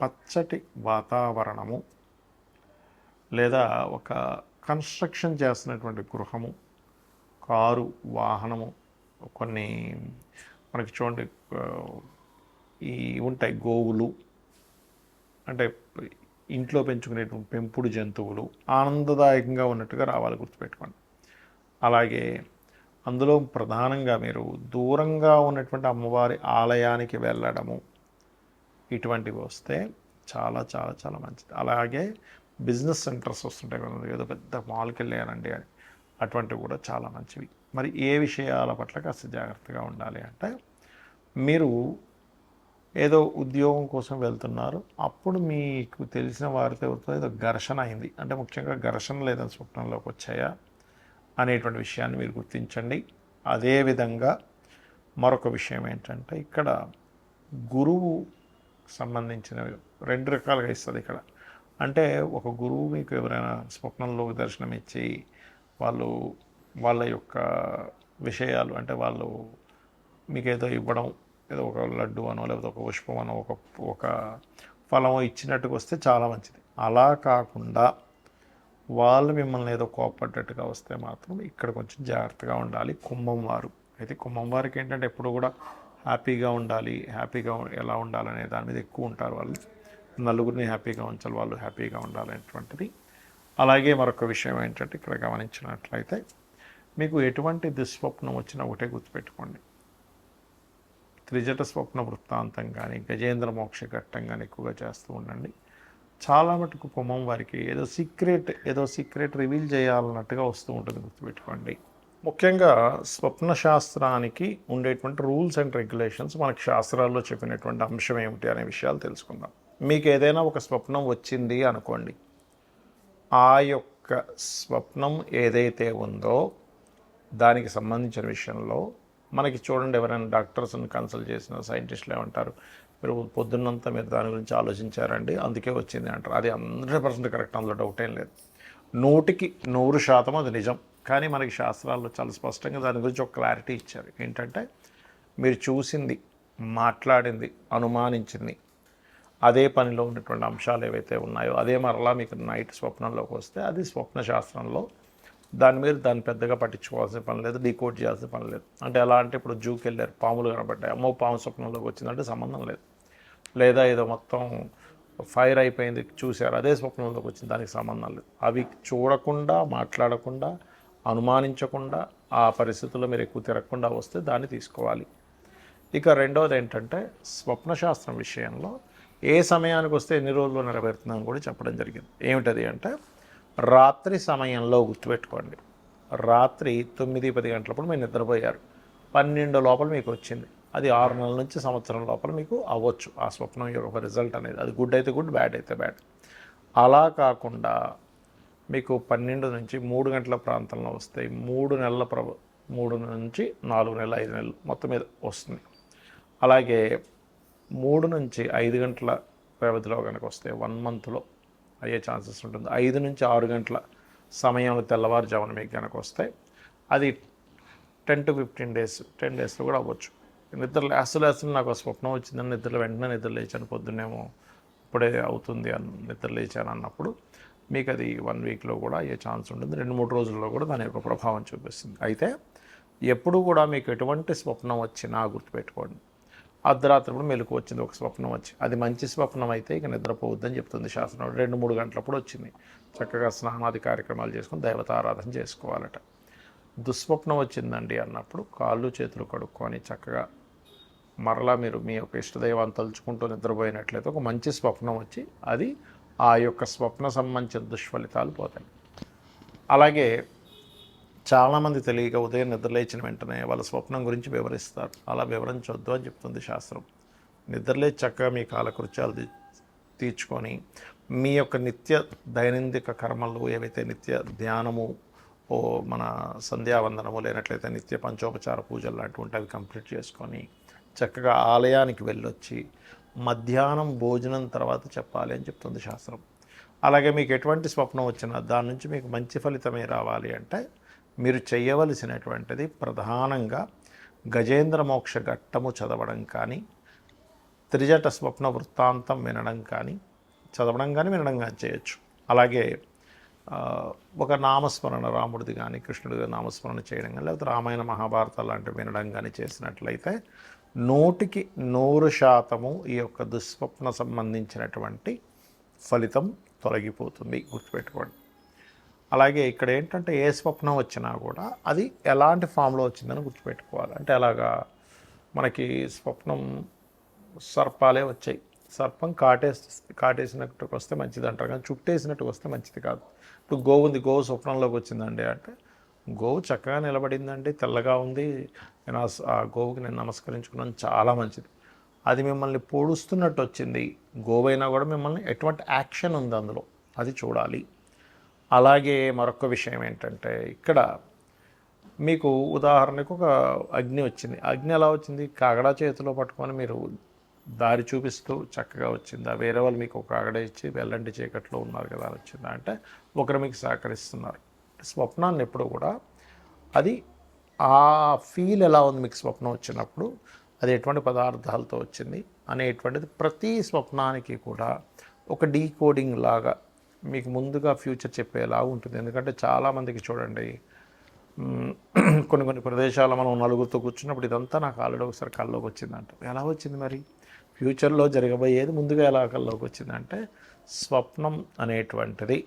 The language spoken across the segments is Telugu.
పచ్చటి వాతావరణము లేదా ఒక కన్స్ట్రక్షన్ చేస్తున్నటువంటి గృహము కారు వాహనము కొన్ని మనకి చూడండి ఈ ఉంటాయి గోవులు అంటే ఇంట్లో పెంచుకునేటువంటి పెంపుడు జంతువులు ఆనందదాయకంగా ఉన్నట్టుగా రావాలి గుర్తుపెట్టుకోండి. అలాగే అందులో ప్రధానంగా మీరు దూరంగా ఉన్నటువంటి అమ్మవారి ఆలయానికి వెళ్ళడము ఇటువంటివి వస్తే చాలా చాలా చాలా మంచిది. అలాగే బిజినెస్ సెంటర్స్ వస్తుంటాయి కదా ఏదో పెద్ద మాల్కి వెళ్ళానండి అని. అటువంటివి కూడా చాలా మంచివి. మరి ఏ విషయాల పట్ల కాస్త జాగ్రత్తగా ఉండాలి అంటే మీరు ఏదో ఉద్యోగం కోసం వెళ్తున్నారు. అప్పుడు మీకు తెలిసిన వారితో ఏదో ఘర్షణ అయింది. అంటే ముఖ్యంగా ఘర్షణ లేదా స్వప్నంలోకి వచ్చాయా అనేటువంటి విషయాన్ని మీరు గుర్తించండి. అదేవిధంగా మరొక విషయం ఏంటంటే ఇక్కడ గురువు సంబంధించినవి. రెండు రకాలుగా ఇస్తుంది ఇక్కడ. అంటే ఒక గురువు మీకు ఎవరైనా స్వప్నంలో దర్శనం ఇచ్చి వాళ్ళు వాళ్ళ యొక్క విషయాలు అంటే వాళ్ళు మీకు ఏదో ఇవ్వడం ఏదో ఒక లడ్డు అనో లేకపోతే ఒక పుష్పం అనో ఒక ఒక ఫలమో ఇచ్చినట్టుగా వస్తే చాలా మంచిది. అలా కాకుండా వాళ్ళు మిమ్మల్ని ఏదో కోపడ్డట్టుగా వస్తే మాత్రం ఇక్కడ కొంచెం జాగ్రత్తగా ఉండాలి. కుంభం వారు. అయితే కుంభం వారికి ఏంటంటే ఎప్పుడు కూడా హ్యాపీగా ఉండాలి హ్యాపీగా ఎలా ఉండాలనే దాని మీద ఎక్కువ ఉంటారు వాళ్ళు. నలుగురిని హ్యాపీగా ఉంచాలి వాళ్ళు హ్యాపీగా ఉండాలనేటువంటిది. అలాగే మరొక విషయం ఏంటంటే ఇక్కడ గమనించినట్లయితే మీకు ఎటువంటి దుస్వప్నం వచ్చినా ఒకటే గుర్తుపెట్టుకోండి. త్రిజట స్వప్న వృత్తాంతం కానీ గజేంద్ర మోక్ష ఘట్టం కానీ ఎక్కువగా చేస్తూ ఉండండి. చాలా మటుకు కుంభం వారికి ఏదో సీక్రెట్ ఏదో సీక్రెట్ రివీల్ చేయాలన్నట్టుగా వస్తూ ఉంటుంది గుర్తుపెట్టుకోండి. ముఖ్యంగా స్వప్న శాస్త్రానికి ఉండేటువంటి రూల్స్ అండ్ రెగ్యులేషన్స్ మనకు శాస్త్రాల్లో చెప్పినటువంటి అంశం ఏమిటి అనే విషయాలు తెలుసుకుందాం. మీకు ఏదైనా ఒక స్వప్నం వచ్చింది అనుకోండి. ఆ యొక్క స్వప్నం ఏదైతే ఉందో దానికి సంబంధించిన విషయంలో మనకి చూడండి ఎవరైనా డాక్టర్స్ని కన్సల్ట్ చేసిన సైంటిస్టులు ఏమంటారు మీరు పొద్దున్నంతా మీరు దాని గురించి ఆలోచించారండి అందుకే వచ్చింది అంటారు. అది హండ్రెడ్ పర్సెంట్ కరెక్ట్ అందులో డౌట్ ఏం లేదు. నూటికి నూరు శాతం అది నిజం. కానీ మనకి శాస్త్రాల్లో చాలా స్పష్టంగా దాని గురించి ఒక క్లారిటీ ఇచ్చారు. ఏంటంటే మీరు చూసింది మాట్లాడింది అనుమానించింది అదే పనిలో ఉన్నటువంటి అంశాలు ఏవైతే ఉన్నాయో అదే మరలా మీకు నైట్ స్వప్నంలోకి వస్తే అది స్వప్న శాస్త్రంలో దాని మీద దాన్ని పెద్దగా పట్టించుకోవాల్సిన పని లేదు డీకోడ్ చేయాల్సిన పని లేదు. అంటే ఎలా అంటే ఇప్పుడు జూకి వెళ్ళారు పాములు కనబడ్డాయి. అమ్మో పాము స్వప్నంలోకి వచ్చిందంటే సంబంధం లేదు. లేదా ఏదో మొత్తం ఫైర్ అయిపోయింది చూశారు అదే స్వప్నంలోకి వచ్చింది దానికి సంబంధం లేదు. అవి చూడకుండా మాట్లాడకుండా అనుమానించకుండా ఆ పరిస్థితుల్లో మీరు ఎక్కువ తిరగకుండా వస్తే దాన్ని తీసుకోవాలి. ఇక రెండవది ఏంటంటే స్వప్నశాస్త్రం విషయంలో ఏ సమయానికి వస్తే ఎన్ని రోజులు నెరవేరుతుందని కూడా చెప్పడం జరిగింది. ఏమిటది అంటే రాత్రి సమయంలో గుర్తుపెట్టుకోండి. రాత్రి తొమ్మిది పది గంటలప్పుడు మీరు నిద్రపోయారు. పన్నెండు లోపల మీకు వచ్చింది. అది ఆరు నెలల నుంచి సంవత్సరం లోపల మీకు అవ్వచ్చు. ఆ స్వప్నం యొక్క రిజల్ట్ అనేది. అది గుడ్ అయితే గుడ్ బ్యాడ్ అయితే బ్యాడ్. అలా కాకుండా మీకు పన్నెండు నుంచి మూడు గంటల ప్రాంతంలో వస్తాయి. మూడు నెలల ప్ర మూడు నుంచి నాలుగు నెలలు ఐదు నెలలు మొత్తం మీద వస్తుంది. అలాగే మూడు నుంచి ఐదు గంటల వ్యవధిలో కనుక వస్తే వన్ మంత్లో అయ్యే ఛాన్సెస్ ఉంటుంది. ఐదు నుంచి ఆరు గంటల సమయంలో తెల్లవారుజామున మీకు కనుక వస్తే అది ten to fifteen days ten డేస్లో కూడా అవ్వచ్చు. నిద్ర లేస్తు లేస్తున్న నాకు స్వప్నం వచ్చిందని నిద్ర వెంటనే నిద్ర లేచాను పొద్దున్నేమో ఇప్పుడే అవుతుంది అని నిద్ర లేచాను అన్నప్పుడు మీకు అది వన్ వీక్లో కూడా అయ్యే ఛాన్స్ ఉంటుంది రెండు మూడు రోజుల్లో కూడా దాని యొక్క ప్రభావం చూపిస్తుంది. అయితే ఎప్పుడు కూడా మీకు ఎటువంటి స్వప్నం వచ్చినా గుర్తుపెట్టుకోండి. అర్ధరాత్రి కూడా మెలకు వచ్చింది ఒక స్వప్నం వచ్చి. అది మంచి స్వప్నం అయితే ఇక నిద్రపోవద్దని చెప్తుంది శాస్త్రం రెండు మూడు గంటలప్పుడు వచ్చింది. చక్కగా స్నానాది కార్యక్రమాలు చేసుకుని దేవతారాధన చేసుకోవాలట. దుస్వప్నం వచ్చిందండి అన్నప్పుడు కాళ్ళు చేతులు కడుక్కొని చక్కగా మరలా మీరు మీ యొక్క ఇష్టదైవాన్ని తలుచుకుంటూ నిద్రపోయినట్లయితే ఒక మంచి స్వప్నం వచ్చి అది ఆ యొక్క స్వప్న సంబంధించిన దుష్ఫలితాలు పోతాయి. అలాగే చాలామంది తెలియక ఉదయం నిద్రలేచిన వెంటనే వాళ్ళ స్వప్నం గురించి వివరిస్తారు. అలా వివరించొద్దు అని చెప్తుంది శాస్త్రం. నిద్రలేచి చక్కగా మీ కాలకృత్యాలు తీర్చుకొని మీ యొక్క నిత్య దైనందిక కర్మలు ఏవైతే నిత్య ధ్యానము ఓ మన సంధ్యావందనము లేనట్లయితే నిత్య పంచోపచార పూజలు లాంటివి ఉంటే అవి కంప్లీట్ చేసుకొని చక్కగా ఆలయానికి వెళ్ళొచ్చి మధ్యాహ్నం భోజనం తర్వాత చెప్పాలి అని చెప్తుంది శాస్త్రం. అలాగే మీకు ఎటువంటి స్వప్నం వచ్చినా దాని నుంచి మీకు మంచి ఫలితమే రావాలి అంటే మీరు చేయవలసినటువంటిది ప్రధానంగా గజేంద్ర మోక్ష ఘట్టము చదవడం కానీ త్రిజట స్వప్న వృత్తాంతం వినడం కానీ చదవడం కానీ వినడం కానీ చేయొచ్చు. అలాగే ఒక నామస్మరణ రాముడిది కానీ కృష్ణుడిది నామస్మరణ చేయడం కానీ లేకపోతే రామాయణ మహాభారత లాంటివి వినడం కానీ చేసినట్లయితే నూటికి నూరు శాతము ఈ యొక్క దుస్వప్న సంబంధించినటువంటి ఫలితం తొలగిపోతుంది. గుర్తుపెట్టుకోండి. అలాగే ఇక్కడ ఏంటంటే ఏ స్వప్నం వచ్చినా కూడా అది ఎలాంటి ఫామ్లో వచ్చిందని గుర్తుపెట్టుకోవాలి. అంటే అలాగా మనకి స్వప్నం సర్పాలే వచ్చాయి. సర్పం కాటేసి కాటేసినట్టుకు వస్తే మంచిది అంటారు కానీ చుట్టేసినట్టుకు వస్తే మంచిది కాదు. ఇప్పుడు గోవు ఉంది గోవు స్వప్నంలోకి వచ్చిందండి అంటే గోవు చక్కగా నిలబడిందండి తెల్లగా ఉంది. నేను ఆ గోవుకి నేను నమస్కరించుకున్నాను. చాలా మంచిది. అది మిమ్మల్ని పొడుస్తున్నట్టు వచ్చింది. గోవైనా కూడా మిమ్మల్ని ఎటువంటి యాక్షన్ ఉంది అందులో? అది చూడాలి. అలాగే మరొక విషయం ఏంటంటే ఇక్కడ మీకు ఉదాహరణకు ఒక అగ్ని వచ్చింది. అగ్ని ఎలా వచ్చింది? కాగడా చేతిలో పట్టుకొని మీరు దారి చూపిస్తూ చక్కగా వచ్చిందా? వేరే వాళ్ళు మీకు ఒక కాగడ ఇచ్చి వెళ్ళండి చీకట్లో ఉన్నారు కదా అని వచ్చిందా? అంటే ఒకరు మీకు సహకరిస్తున్నారు. స్వప్నాన్ని ఎప్పుడు కూడా అది ఆ ఫీల్ ఎలా ఉంది మీకు స్వప్నం వచ్చినప్పుడు? అది ఎటువంటి పదార్థాలతో వచ్చింది? అనేటువంటిది ప్రతి స్వప్నానికి కూడా ఒక డీకోడింగ్ లాగా మీకు ముందుగా ఫ్యూచర్ చెప్పేలా ఉంటుంది. ఎందుకంటే చాలామందికి చూడండి కొన్ని కొన్ని ప్రదేశాలు మనం నలుగురితో కూర్చున్నప్పుడు ఇదంతా నాకు ఆల్రెడీ ఒకసారి కల్లోకి వచ్చిందంట. ఎలా వచ్చింది మరి? ఫ్యూచర్లో జరగబోయేది ముందుగా ఎలా కల్లోకి వచ్చిందంటే స్వప్నం అనేటువంటిది.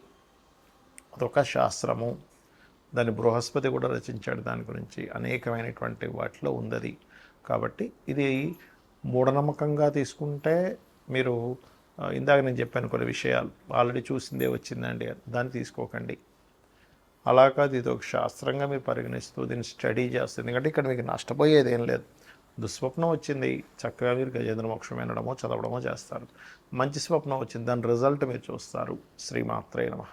అదొక శాస్త్రము. దాన్ని బృహస్పతి కూడా రచించాడు. దాని గురించి అనేకమైనటువంటి వాటిలో ఉందది. కాబట్టి ఇది మూఢనమ్మకంగా తీసుకుంటే మీరు ఇందాక నేను చెప్పాను కొన్ని విషయాలు. ఆల్రెడీ చూసిందే వచ్చిందండి. దాన్ని తీసుకోకండి. అలా కాదు ఇది ఒక శాస్త్రంగా మీరు పరిగణిస్తూ దీన్ని స్టడీ చేస్తుంది. ఎందుకంటే ఇక్కడ మీకు నష్టపోయేది ఏం లేదు. దుస్వప్నం వచ్చింది. చక్కగా మీరు గజేంద్ర మోక్షం వినడమో చదవడమో చేస్తారు. మంచి స్వప్నం వచ్చింది. దాని రిజల్ట్ మీరు చూస్తారు. శ్రీమాత్రే నమ.